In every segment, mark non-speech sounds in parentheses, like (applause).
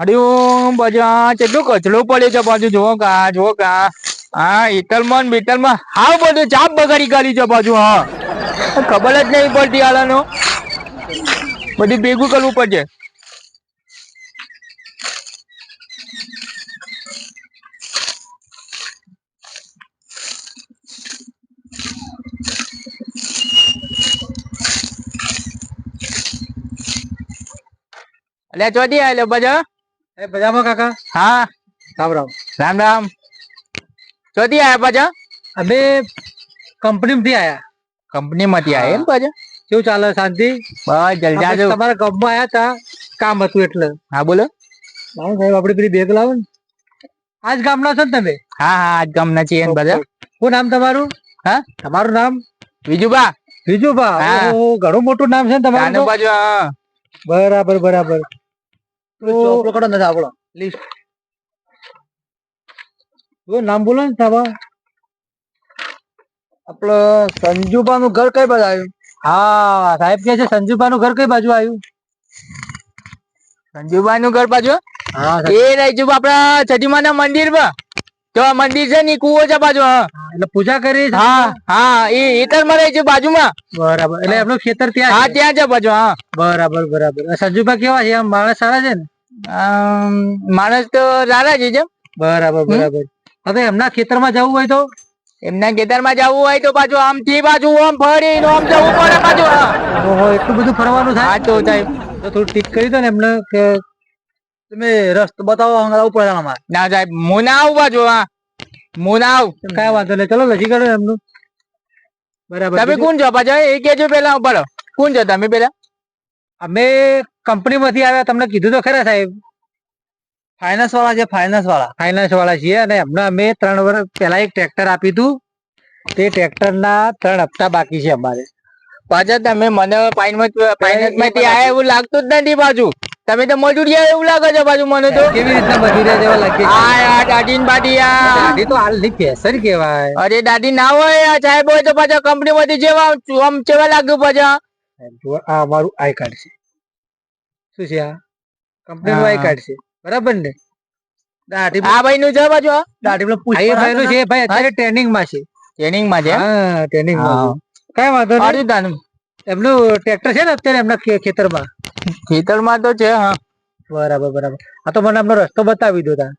હરિઓમ બજા કેટલું કચરો પડે છે બાજુ. જુઓ કા જુઓ કા હા ઇતલમાં ને બીતલમાં હાવ બધું ચાપ બગાડી કાઢી છે બાજુ, હા. ખબર જ નહીં પડતી આલાનો. બધું ભેગું કરવું પડશે. એટલે ચોથી આવેલો બજા એ બજામાં કાકા? હા. રામ રામ. રામ રામ. ચોથી આયા પાછા? અમે કંપનીમાંથી આયા. કંપની માંથી આયા એમ પાછા? કેવું ચાલે શાંતિ? બસ જલસા આપણે જો તમારા ગામમાં આયા તા કામ હતું એટલે. હા બોલો. મારું સાહેબ આપડી પેલી બેગ લાવો ને. આજ ગામના છો ને તમે? હા હા આજ ગામના છીએ એમ બધા. શું નામ તમારું? હા? તમારું નામ? વિજુબા વિજુબા. ઘણું મોટું નામ છે ને તમારું બાજુ બરાબર બરાબર. ચોપડો નથી આપણો લિસ્ટ. નામ બોલો ને સાહેબ આપડે સંજુબા નું ઘર કઈ બાજુ આવ્યું? હા સાહેબ કે છે સંજુભા નું ઘર કઈ બાજુ આવ્યું? સંજુબા નું ઘર બાજુ? હા એ રહી આપડા છઠ્ઠીમા ના મંદિરમાં તો આ મંદિર છે ને કુવો છે બાજુ હા. એટલે પૂજા કરી હા હા એ ઈતરમાં રહી છે બાજુમાં. બરાબર એટલે એમનું ખેતર ત્યાં હા ત્યાં છે બાજુ હા. બરાબર બરાબર. આ સંજુભા કેવા છે? આમ માણસ સારા છે ને? માણસ તો સારા છે. જેમ બરાબર બરાબર. હવે એમના ખેતરમાં જવું હોય તો? એમના ખેતરમાં જવું હોય તો પાછું આમ થી બાજુ આમ ફરી આમ જવું પડે પાછું ઓહો એટલું બધું ફરવાનું થાય? હા તો થાય. તો થોડું ઠીક કરી દો ને એમને કે તમે રસ્તો બતાવો હંગાવું પડે અમારે ના સાહેબ હું ના આવું બાજુ હા. હું ના આવું. કઈ વાંધો નહીં. ચલો લખી કાઢો એમનું. બરાબર. તમે? કોણ છો? પાછા એ કેજો પેલા ઉપર કોણ છો તમે પેલા અમે કંપનીમાંથી આવ્યા તમને કીધું તો ખરા સાહેબ. ફાઇનાન્સ વાળા છે ફાઇનાન્સ વાળા. ફાઇનાન્સ વાળા છીએ અને એમને અમે ત્રણ વર્ષ પહેલા એક ટ્રેક્ટર આપ્યું હતું. તે ટ્રેક્ટરના ત્રણ હપ્તા બાકી છે અમારે. પાછા તમે મને ફાઇનાન્સ આવ્યા એવું લાગતું જ નથી પાછું. તમે તો મજૂરિયા એવું લાગે છે પાછું મને તો. કેવી રીતના મજૂરિયા જેવા લાગે? આ દાદી બાડી આ દાદી તો હાલની ફેશન કેવાય અરે દાદી ના હોય આ સાહેબ હોય તો પાછા કંપની માંથી જેવા આમ જેવા લાગ્યું પાછા. જુઓ, આ અમારું આઈ કાર્ડ છે. શું છે આ? કંપનીનું આઈ કાર્ડ છે. બરાબર ને? દાઢી આ ભાઈ નું છે પાછું દાઢી પેલો ભાઈ ભાઈનું છે ભાઈ અત્યારે ટ્રેનિંગમાં છે. ટ્રેનિંગમાં છે હા ટ્રેનિંગમાં કઈ વાંધો નહીં. એમનું ટ્રેક્ટર છે ને અત્યારે એમના ખેતરમાં? ખેતરમાં તો છે હા. બરાબર બરાબર. આ તો મને એમનો રસ્તો બતાવી દો તા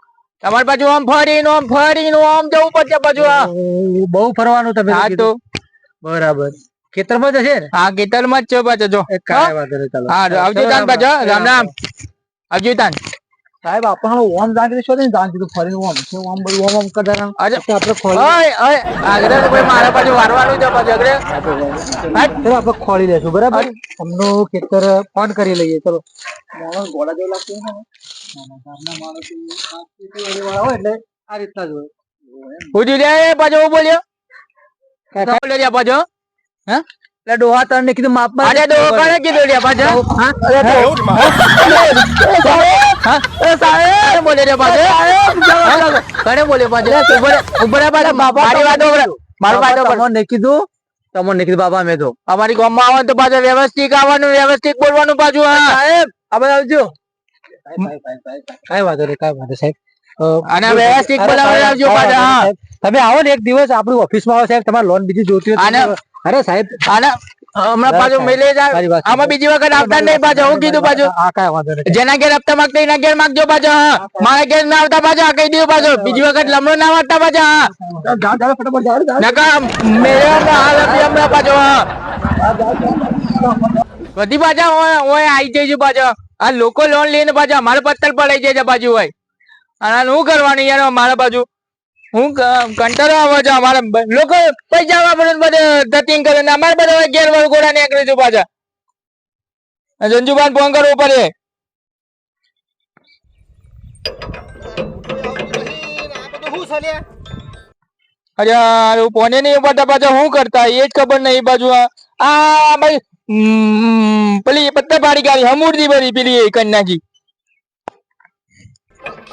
તમારે પાછું આમ ફરીને આમ ફરીને આમ જવું પડશે પાછું બહુ ફરવાનું તમે હા તો. બરાબર. ખેતરમાં જશે ને? હા ખેતરમાં જ છે પાછો જો. એ કાંઈ વાંધો નહીં ચાલો. હા આવજો તાન પાછો. રામ. રામ આવજો તાન. સાહેબ આપણે ઓમ જાણ શું જાણ કીધું ફરીને ઓમ. છે ઓમ બધું ઓમ ઓમ કરતા અરે આપણે ખોલી ઓય ઓય આગળ તો કોઈ મારા પાછું વારવાનું છે પાછું આગળ. હાટ. ચલો આપણે ખોલી લેશું બરાબર? એમનું ખેતર ફોન કરી લઈએ ચલો. માણસ ઘોડા જેવું લાગતું હોય ને નાના ગામના માણસો આ ખેતીવાડીવાળા હોય એટલે આ રીતના જ હોય. પૂછ્યું લે પાછો હું બોલ્યો કાકા બોલ્યો લ્યા પાછો એટલે ડોહા તને ને કીધું માપમાં અરે તો કોણે કીધું રે પાછા? હા? અરે હા? સાહેબ! બોલે રે પાછા? હા? કોણે બોલ્યો પાછો? ઊભો રે ઊભો રે મારી વાત ઉભરે મારો પાછો ઊભો કીધું? તમને કીધું બાબા મેં તો. અમારી ગામમાં આવવાનું તો પાછું વ્યવસ્થિત આવવાનું વ્યવસ્થિત બોલવાનું પાછું હા. સાહેબ આપણે આવજો. કઈ વાંધો નહીં કઈ વાંધો સાહેબ. અને વ્યવસ્થિત અરે આવજો પાછા, હા. સાહેબ. તમે આવો ને એક દિવસ આપણી ઓફિસમાં આવો સાહેબ. તમારે લોન બીજી જોતી હોય અરે સાહેબ હમણાં પાછું મેલે જાય આમાં બીજી વખત આવતા નહીં પાછો હું કીધું પાછું. જેના ઘેર હપ્તા માગતા એના ઘેર માગજો પાછો હા. મારા ઘેર ના આવતા પાછો આ કહી દઉં પાછો. બીજી વખત લમણો ના વાટતા પાછો હા. નકા હાલ હમણાં પાછો હા. બધી પાછા ઓય જાય છે પાછો. આ લોકો લોન લઈને પાછા મારે પથ્થર પડાઈ જાય છે બાજુ હોય અને શું કરવાનું યાર મારા બાજુ? હું કંટાળો આવે છે અમારે લોકો પૈસા વાપરે બધે ધતિંગ કરે ને અમારે બધા ગેર વળગોડા નીકળે છે પાછા. જંજુભાઈ ફોન કરવો પડે. અરે અરે ફોને નહીં ઉપાડતા પાછા શું કરતા? એ જ ખબર નહીં બાજુ આ ભાઈ પેલી પત્તા પાડી ગાડી હમુરદી ભરી પેલી કરી નાખી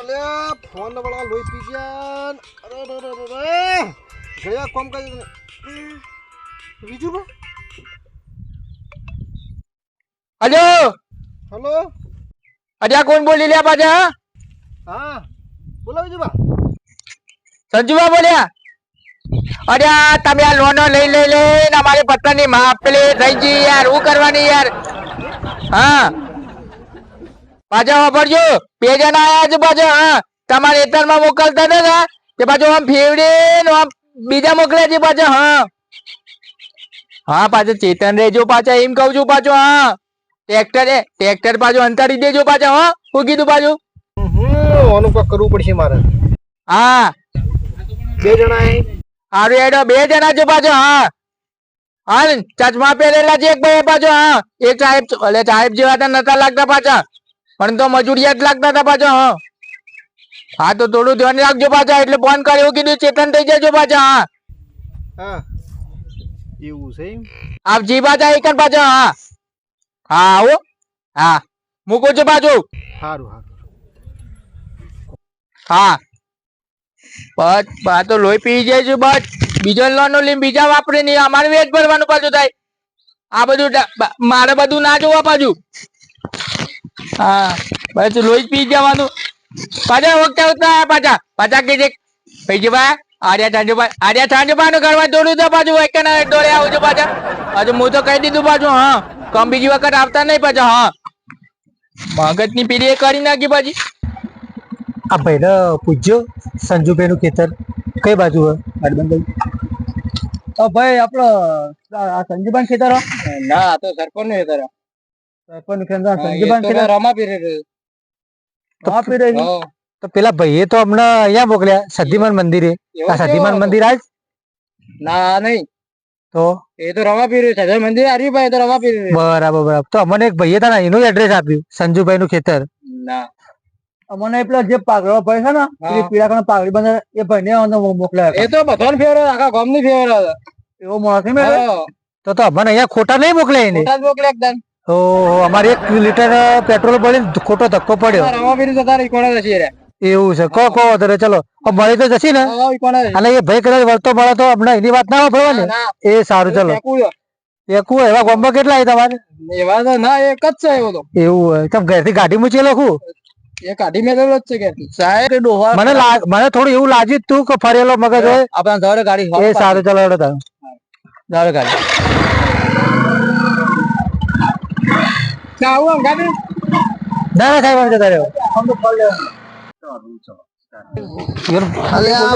અલ્યા ફોન વાળા લોહી પી ગયા. અરે ગયા કોમ કરી બીજું હલો? હલો? અજા કોણ બોલી લ્યા પાછા? હા? બોલો બીજું બા સંજુબા બોલ્યા? અરે તમે આ લોનો લઈ લઈ લઈને અમારી પત્ની માફ પેલી થઈ ગઈ યાર. હું કરવાની યાર? હા. પાછા વાપરજો બે જણા આયા છે પાછા હા. તમારે એતરમાં મોકલતા હતા? તે પાછું આમ ફેવડી ને આમ બીજા મોકલ્યા છે પાછા હા. હા પાછો ચેતન રહેજો પાછા એમ કહું છું પાછું હા. ટ્રેક્ટર એ ટ્રેક્ટર પાછું અંતરી દેજો પાછા હા. શું કીધું પાછું? ઓનું કોક કરવું પડશે મારે. હા. બે જણા હારું એડો બે જણા છે પાછો હા. હા ચશ્મા પહેરેલા છે એક ભાઈ પાછો હા. એક સાહેબ એટલે સાહેબ જેવા તો નતા લાગતા પાછા. પણ તો મજૂરિયાત જ લાગતા હતા પાછા હા. હા તો થોડું ધ્યાન રાખજો પાછા એટલે ફોન કર્યો કીધું ચેતન થઈ જજો પાછા હા. હા. એવું છે આપ જી પાછા એક પાછા હા. હા આવો. હા. મૂકું છું પાછું. સારું સારું હા. બસ બા તો લોહી પી જાય છે બસ. બીજો લોન લઈને બીજા વાપરે નહીં અમારે વેચ ભરવાનું પાછું થાય. આ બધું મારે બધું ના જોવા પાછું. હા બસ લોહી જ પી જવાનું. પાછા વખતે આવતા પાછા. પાછા કે જે પૈજી ભાઈ આર્યા ચાંદુભાઈ આર્યા ચાંદુભાઈ ઘરમાં દોડું તો પાછું એક ના દોડે આવજો પાછા. હજુ હું તો કહી દીધું પાછું હા. કમ બીજી વખત આવતા નહીં પાછા હા. મગજની પીડી એ કરી નાખી પાછી. આ ભાઈને પૂછજો સંજુભાઈ નું ખેતર કઈ બાજુ હોય? ભાઈ આપડે આ સંજુભાઈ ખેતર હો? ના તો સરપંચનું ખેતર સરપંચનું ખેતર સંજુભાઈ રમા પીરે તો પીરે તો પેલા ભાઈએ તો હમણાં અહીંયા મોકલ્યા સધીમાન મંદિરે. આ સધીમાન મંદિર આજ? ના નહીં. તો? એ તો રવા પીરે છે. મંદિર આર્યું ભાઈ તો રવા પીરે બરાબર બરાબર. તો અમને એક ભાઈએ તારા એનું એડ્રેસ આપ્યું સંજુભાઈ નું ખેતર. ના. અમને પેલા જે પાઘડો ભાઈ છે ને એ પીળા પાઘડી બંધ એ ભાઈ ને મોકલ્યા એ તો બધાને ફેવર આખા ગામની ફેવર એવો માણસ તો તો અમને અહીંયા ખોટા નહીં મોકલે એને. મોકલે એકદમ. અમારે એક લીટર પેટ્રોલ પડી ખોટો ધક્કો પડ્યો. એવું છે. કો કો વધારે ચલો. મળી તો જશે ને? અને એ ભાઈ કદાચ વળતો મળે તો આપણે એની વાત ના પડે ને એ સારું ચલો. એકું એવા ગોમ્બા કેટલા તમારે? એવા તો ના એક જ છે એવો તો. એવું હોય. તમે ઘરથી ગાડી મૂકી લખું એ કાઢી મેળવેલો જ છે કે સાહેબ ડોહા મને મને થોડું એવું લાગ્યું જ તું કે ફરેલો મગજ હોય. આપણા ગાડી એ સારું ચલો હેડો તારે ગાડી. ના આવું ગાડી ના ના સાહેબ જતા રહ્યો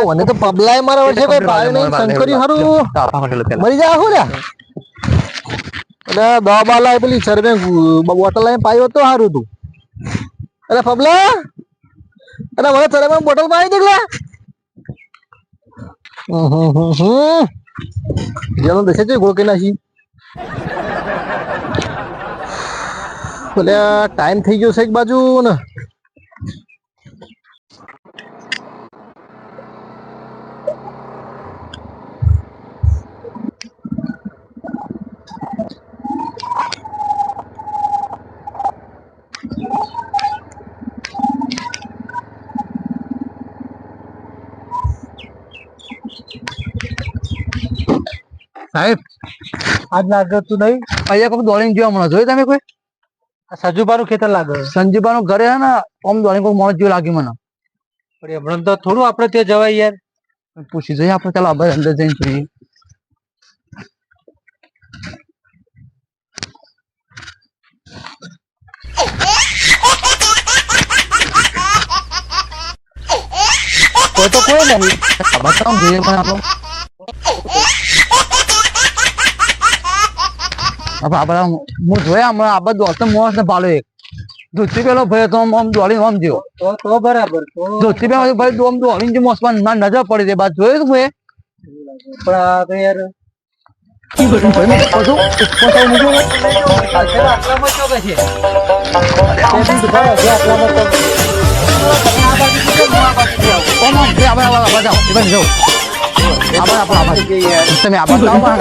મને તો પબલાય મારા વર્ષે કોઈ ભાઈ નહીં શંકરી હારું. મરી જાય હું રે એટલે દવા બા લાય પેલી સર્વે બોટલ લઈને પાયો તો સારું તું. અરે પબલા. અરે મને સર્વે બોટલ પાઈ દેખલા જેનો દેશે છે ગોળ કઈ નાખી. એટલે ટાઈમ થઈ ગયો છે એક બાજુ ને. સાહેબ, આજ લાગે તું નહીં. અહીંયા કોઈ દોડીને જોવા મળે જોયું તમે કોઈ? આ સજુબાનું ખેતર લાગે. સંજુબાનું ઘરે હે ને ઓમ દોડીને કોઈ મોણસ જેવું લાગ્યું મને. પણ હમણાં તો થોડું આપણે ત્યાં જવાય યાર. પૂછી જઈએ આપણે ચાલો આપણે અંદર જઈને જોઈએ (laughs) કોઈ તો કોઈ નહીં. ખબર તો જોઈએ પણ આપણો. આમ હું જોયા હમણાં આ બધું દોડતો મોણસ ને પાલો એક. દૂધથી પેલો ભાઈ તો આમ દોડીને આમ જ્યો તો બરાબર તો દૂધથી પેલો ભાઈ તો આમ દોડીને જે મોસમાં ના નજર પડી તે બાદ જોયું તું ભાઈ પણ યાર એ. એ. તમે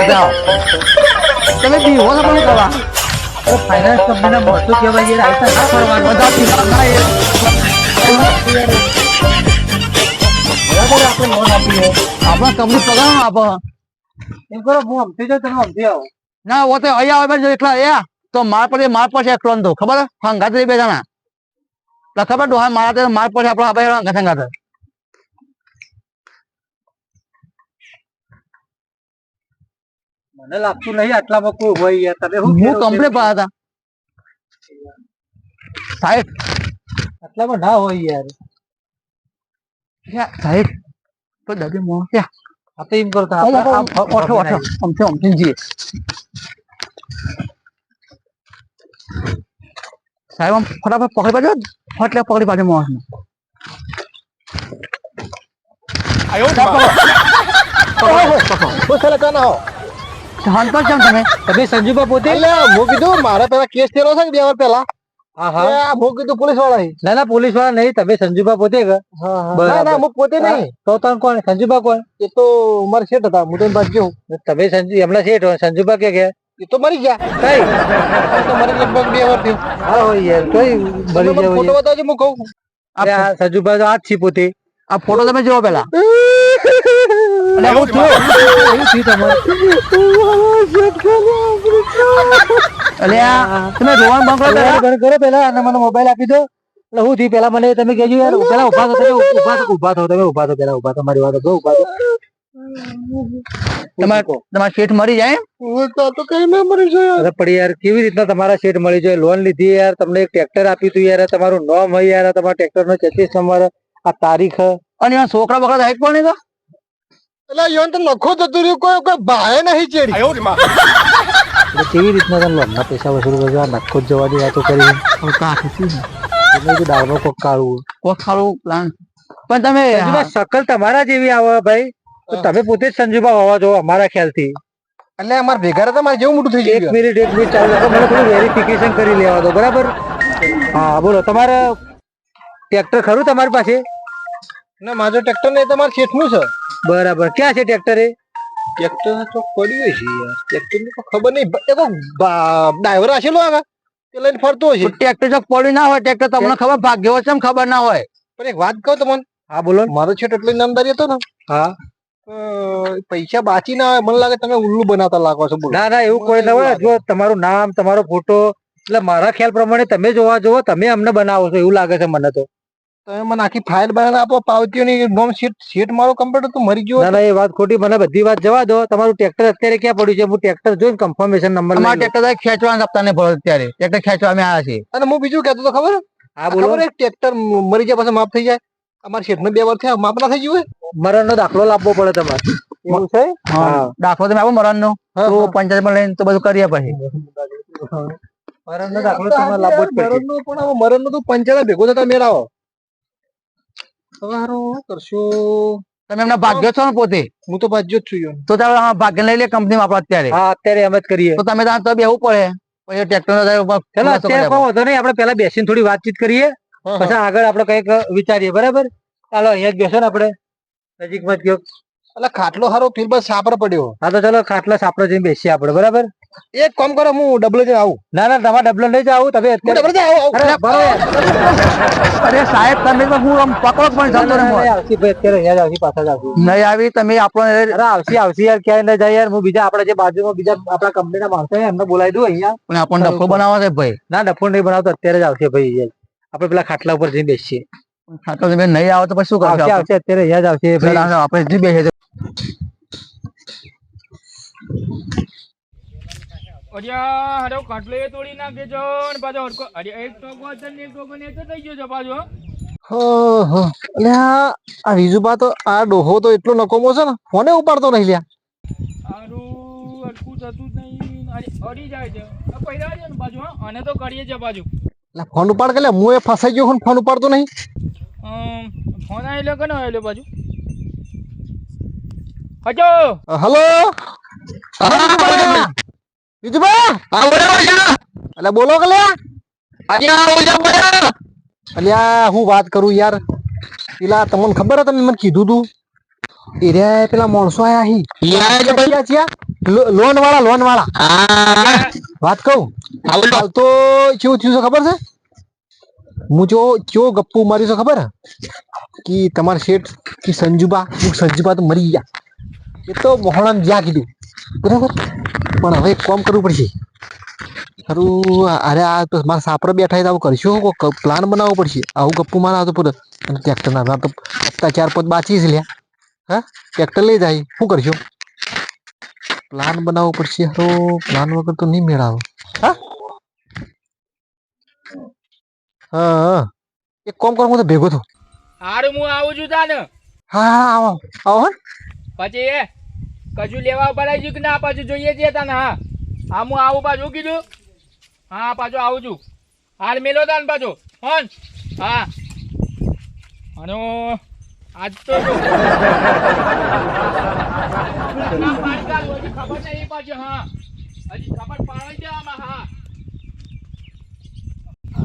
જાઓ. તમે બીવો છો પણ કરવા ફાઇનાન્સ કંપનીના મોટું કહેવાય યાર આઈતા ના ફરવાનું. બધા આપણે લોન આપીએ. આપણા કંપની પગાર આપે. એમ કરો હું અમથી જાઉં તમે અમથી આવો. ના ઓ તો અહીંયા આવે એકલા એ તો માર પર માર પર છે એકલો તો. ખબર? હંગાત બે જણા. ખબર? ડોહા મારા માર પડે આપણો આપણે મને લાગતું નહીં આટલામાં કોઈ હોય યાર. તમે હું? કમ્પ્લેટ પાડ્યા હતા સાહેબ. આટલામાં ના હોય યાર. સાહેબ. તો દાદી મો. ક્યાં આ તો એમ કરતા ઓઠો ઓઠો અમથી અમથી જઈએ. સાહેબ આમ ફટાફટ પકડી પાડજો. ફટલે પકડી પાડજો પકડો. પકડો પકડો. કાના હો શાંત કેમ તમે. તમે સંજુબા પોતે? એટલે હું કીધું મારા પેલા કેસ થયેલો છે બે વાર પેલા હા હા. હું કીધું પોલીસવાળા ના ના પોલીસવાળા નહીં તમે સંજુબા પોતે ના ના હું પોતે નહીં. તો તમે કોણ? સંજુબા કોણ? એ તો મારા શેઠ હતા હું તો બાજુ તમે સંજુ એમના શેઠ હો, સંજુબા કે કે? એ તો મરી ગયા. કઈ? તો મરી લગભગ બે વાર થયું. હા હોય યાર કઈ મરી ગયા ફોટો બતાવજો હું કહું. સંજુબા તો આ જ છે પોતે. આ ફોટો તમે જોવો પેલા (laughs) એવું તમે રોવાનું બંધ કરો કરો પેલા અને મને મોબાઈલ આપી દો. એટલે હું થયું પેલા મને તમે કહેજો યાર. પેલા ઊભા થો તમે ઊભા થો ઊભા થો તમે ઊભા થો પેલા ઊભા થો મારી વાત સાંભળો, ઊભા થો. તમારે તમારા શેઠ મરી જાય તો તો કઈ ના મરી જાય અરે પણ યાર કેવી રીતના તમારા શેઠ મળી જાય? લોન લીધી યાર તમને એક ટ્રેક્ટર આપ્યું હતું યાર તમારું નામ હોય યાર તમારા ટ્રેક્ટર નો ચેતીસ નંબર આ તારીખ. અને એના છોકરા બકરા તો પણ નહીં તો? એટલે યોન તો નખો જતું રહ્યું કોઈ કોઈ ભાય નહીં ચેડી. એટલે કેવી રીતના તમે લોનના પૈસા વસૂલ કરવા નખો જ જવાની વાતો કરી. હવે કાંઠે શું એટલે કે દાળનો કોક કાળું. કોક કાળું પ્લાન. પણ તમે સકલ તમારા જેવી આવે ભાઈ. તો તમે પોતે જ સંજુબા હોવા જો અમારા ખ્યાલથી. એટલે અમાર ભેગા હતા મારે જેવું મોટું થઈ એક મિનિટ એક મિનિટ ચાલુ રાખો મને થોડું વેરિફિકેશન કરી લેવા દો બરાબર? હા બોલો તમારે ટ્રેક્ટર ખરું તમારી પાસે? ના મારો ટ્રેક્ટર નહીં તમારે શેઠનું છે. બરાબર. ક્યાં છે ટ્રેક્ટર એ? ટ્રેક્ટર તો પડ્યું છે યાર. ટ્રેક્ટરની તો ખબર નહીં. એ તો ડ્રાઈવર આશેલો આગળ. તે લઈને ફરતો હશે ટ્રેક્ટર જો પડ્યું ના હોય ટ્રેક્ટર તમને ખબર? ભાગ્યો છે ખબર ના હોય. પણ એક વાત કહું તમને. હા બોલો ને. મારો છેટ એટલો નામદારી હતો ને. હા. પૈસા બાચી ના આવે. મને લાગે તમે ઉલ્લુ બનાવતા લાગો છો ના ના એવું કોઈ ના હોય. જો તમારું નામ તમારો ફોટો એટલે મારા ખ્યાલ પ્રમાણે તમે જોવા જોવો તમે અમને બનાવો છો એવું લાગે છે મને તો. તમે મને આખી ફાઇલ બનાવીને આપો પાવતીઓની નોમ શીટ શીટ મારો કમ્પ્યુટર તો મરી ગયો ના ના એ વાત ખોટી. મને બધી વાત જવા દો. તમારું ટ્રેક્ટર અત્યારે ક્યાં પડ્યું છે? હું ટ્રેક્ટર જોઈને કન્ફર્મેશન નંબર અમારા ટ્રેક્ટર તો ખેંચવાના આપતા નહીં પડે અત્યારે. ટ્રેક્ટર ખેંચવા અમે આવ્યા છીએ. અને હું બીજું કહેતો તો ખબર? હા બોલો. એક ટ્રેક્ટર મરી જાય પછી માફ થઈ જાય. અમારા શેઠ બે વાર થયા માફ ના થઈ ગયું? મરણનો દાખલો લાવવો પડે તમારે. એવું છે? હા. દાખલો તમે આપો મરણનો. નો તો. પંચાયત લઈને તો બધું કરીએ પછી. મરણનો દાખલો તમારે લાવવો જ હવે મરણનું તો પંચાયત ભેગો થતા મેળાવો. હવે હારું તમે એમના ભાગ્ય છો ને પોતે? હું તો બાજ્યો જ છું. તો ભાગ્ય લઈ લે કંપની આપણે અત્યારે. હા અત્યારે એમ જ કરીએ. તો તમે ત્યાં તો બેવું પડે. પછી ટ્રેક્ટર ચલો અત્યારે વાંધો નહીં આપણે પેલા બેસીને થોડી વાતચીત કરીએ. પછી આગળ આપણે કંઈક વિચારીએ બરાબર? ચાલો અહીંયા જ બેસો ને આપણે. નજીકમાં જ ગયો. એટલે ખાટલો સારો ફીલ બસ સાપર પડ્યો. હા તો ચાલો ખાટલા સાપડો જઈને બેસીએ આપણે બરાબર? એક કામ કરો હું ડબલ જઈને આવું. ના ના તમારે ડબલ નહીં જાવ તમે અત્યારે ડબલ આવું, અરે આવું સાહેબ તમે તો હું આમ પકડો પણ જતો રહે આવશી ભાઈ અત્યારે અહીંયા જ આવશી પાછા જ આવશે. નહીં આવી તમે આપણે અરે આવશે આવશી યાર ક્યાંય ન જાય યાર હું બીજા આપણા જે બાજુમાં બીજા આપણા કંપનીના માણસો એમને બોલાવી દઉં અહીંયા. પણ આપણને ડફો બનાવવા છે ભાઈ. ના ડફો નહીં બનાવતો અત્યારે જ આવશે ભાઈ આપણે પેલા ખાટલા ઉપર જઈને બેસીએ. ખાટલા તમે નહીં આવો તો પછી શું આવશે આવશે અત્યારે અહીંયા જ આવશે આપણે જી બેસે અરે હારો કાટલો તોડી નાખે છો ને પાછો હરકો અરે એક ટોકો ને એક ટોકો ને તો થઈ ગયો છે પાછો. હા. આ વિજુબા તો આ ડોહો તો એટલો નકોમો છે ને ફોને ઉપાડતો નહીં લ્યા. હારું હરકું થતું જ નહીં. અડી જાય છે. પૈડા છે ને બાજુ હા? અને તો કરીએ છે બાજુ એટલે ફોન ઉપાડ કે હું એ ફસાઈ ગયો ફોન ઉપાડતો નહીં. ફોન આવેલો કનો આવેલો પાછું? હજો હલો? વિજુબા એટલે બોલો કે લ્યા અલ્યા હું વાત કરું યાર પેલા તમને ખબર હે તમે મને કીધું તું એ રે પેલા માણસો આયા હી ક્યાં છે લોન વાળા લોન વાળા વાત કહું હાલ તો કેવું થયું છે ખબર છે હું જો કેવો ગપ્પુ મારી છે ખબર હે કે તમારા શેઠ કે સંજુબા હું સંજુબા તો મરી ગયા એ તો મોહણામ જ્યાં કીધું બરાબર પણ હવે એક કામ કરવું પડશે. ખરું અરે આ તો મારા સાપરે બેઠા તો આવું કરશું પ્લાન બનાવવો પડશે. આવું ગપ્પુ મારા તો પૂરે. અને ટ્રેક્ટર ના તો હપ્તા ચાર પાંચ બાચી છે લ્યા. હા? ટ્રેક્ટર લઈ જાય. શું કરશું? પ્લાન બનાવવો પડશે. હારું પ્લાન વગર તો નહીં મેળાવો. હા? હા એક કોમ કર હું તો ભેગો થો હારું હું આવું છું તાને. હા આવો. આવો હો. પછી એ કજુ લેવા પડાય ગયું કે ના? પાછું જોઈએ છે તને, હા. હા, હું આવું પાછું કીધું. હા, પાછું આવું છું. હાલ મેલો તાન પાછું. હોન. હા. અને આજ તો ખબર નહીં પાછી, હા. હજી ખબર પાડી છે આમાં, હા.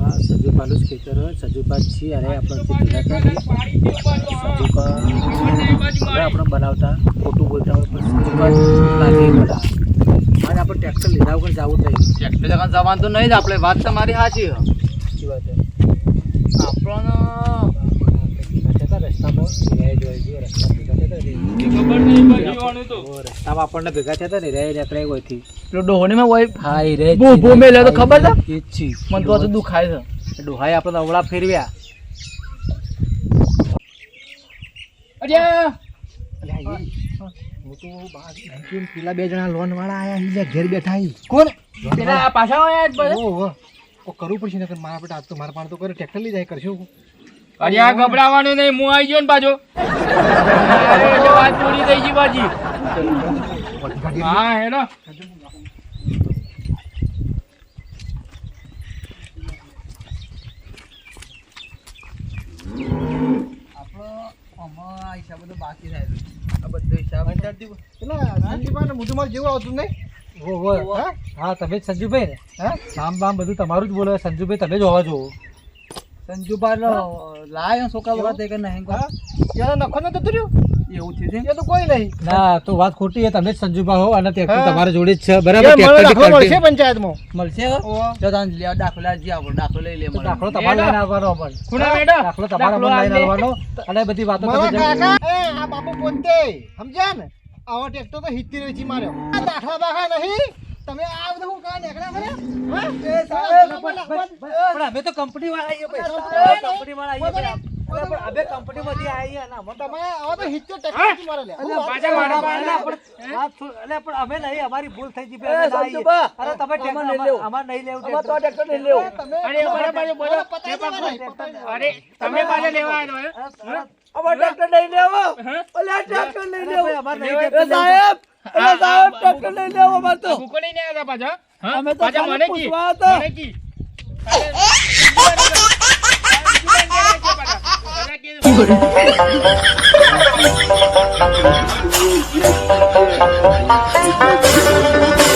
હા સજુપાનું જ ખેતર સજુપા છીએ જે દે પાછું, હા. સજુપા. આપણે બનાવતા ખોટું બોલતા હોય પણ સજુપા લાગે બધા અને આપણે ટ્રેક્ટર લીધા વગર જવું નહીં ટ્રેક્ટર જવાનું તો નહીં જ આપણે વાત તમારી સાચી છે. સાચી વાત છે આપણને રસ્તામાં રિયાય જોઈ ગયો રસ્તા ભેગા થતા રે ખબર નહીં પાછી વાનું તો ઓ, રસ્તામાં આપણને ભેગા થતા ને રિયાય નીકળે કોઈથી પેલો ડોહોની માં હોય હા એ રે બહુ ઊભો મેલ્યો તો ખબર છે? એ જ છે. મને તો દુખાય છે. ડોહાએ આપણે અવળા ફેરવ્યા. અરે! પેલા બે જણા લોન વાળા આયા ઘેર બેઠા કોણ? પેલા પાછા આયા કરવું પડશે મારા પેટા આજ તો મારા પાસે તો કરે ટ્રેક્ટર લઈ જાય કરશું અરે આ ગભરાવાનું નહીં હું આવી ગયો ને પાછો. વાત પૂરી થઈ ગઈ પાછી. હા, હેલો. બાકી થાય આ બધો હિસાબ જેવું આવતું નહીં હા? તમે સંજુભાઈ ને? હા? નામ બામ બધું તમારું જ બોલે, સંજુભાઈ, તમે જ હોવા જોવો. સંજુભાઈ લાયો છોકરા વખત કે નહીં યાર નખો નતો કર્યું એવું થયું એ તો કોઈ નહીં. ના તો વાત ખોટી છે. તમે જ સંજુભા હો અને ટ્રેક્ટર તમારા જોડે જ છે. બરાબર ટ્રેક્ટર મળશે પંચાયતમાં. મળશે? હો? જો લે દાખલો જી આપણો દાખલો લઈ લે દાખલો તમારે લઈને આવવાનો પણ. ખૂણા મેડમ દાખલો તમારે પણ લઈને આવવાનો. અને બધી વાતો તમે એ આ બાપુ પોતે. સમજ્યા ને? આવા ટ્રેક્ટર તો હિત્તેર વેચી માર્યો. આ દાખલા નહીં. તમે આ બધું હું કાં નીકળ્યા ખરા? હા? પણ અમે તો કંપની વાળા આવીએ ભાઈ કંપની વાળા આવીએ ભાઈ અરે પણ અમે કંપની માંથી આવીએ ને અમે તમે આવો તો હિત્તેર ટ્રેક્ટર મારે લે. પાછા કરું? મારા પણ વાત પણ અમે નહીં અમારી ભૂલ થઈ ગઈ અરે તમે અમારે ટ્રેક્ટર નહીં લેવું. અમારે નહીં લેવું અમારે તો. ટ્રેક્ટર નહીં લેવું. તમે અરે બોલો બોલો બોલો. અરે તમે લેવા આવ્યા? અમારે લેવો? ઓલે લેવું અમારે નહીં. સાહેબ અરે સાહેબ ટ્રેક્ટર નહીં લેવો અમારે તો ભૂકો લઈને આવ્યા પાછા હા? અમે તો પાછા મને કી મને કી Thank કીધું.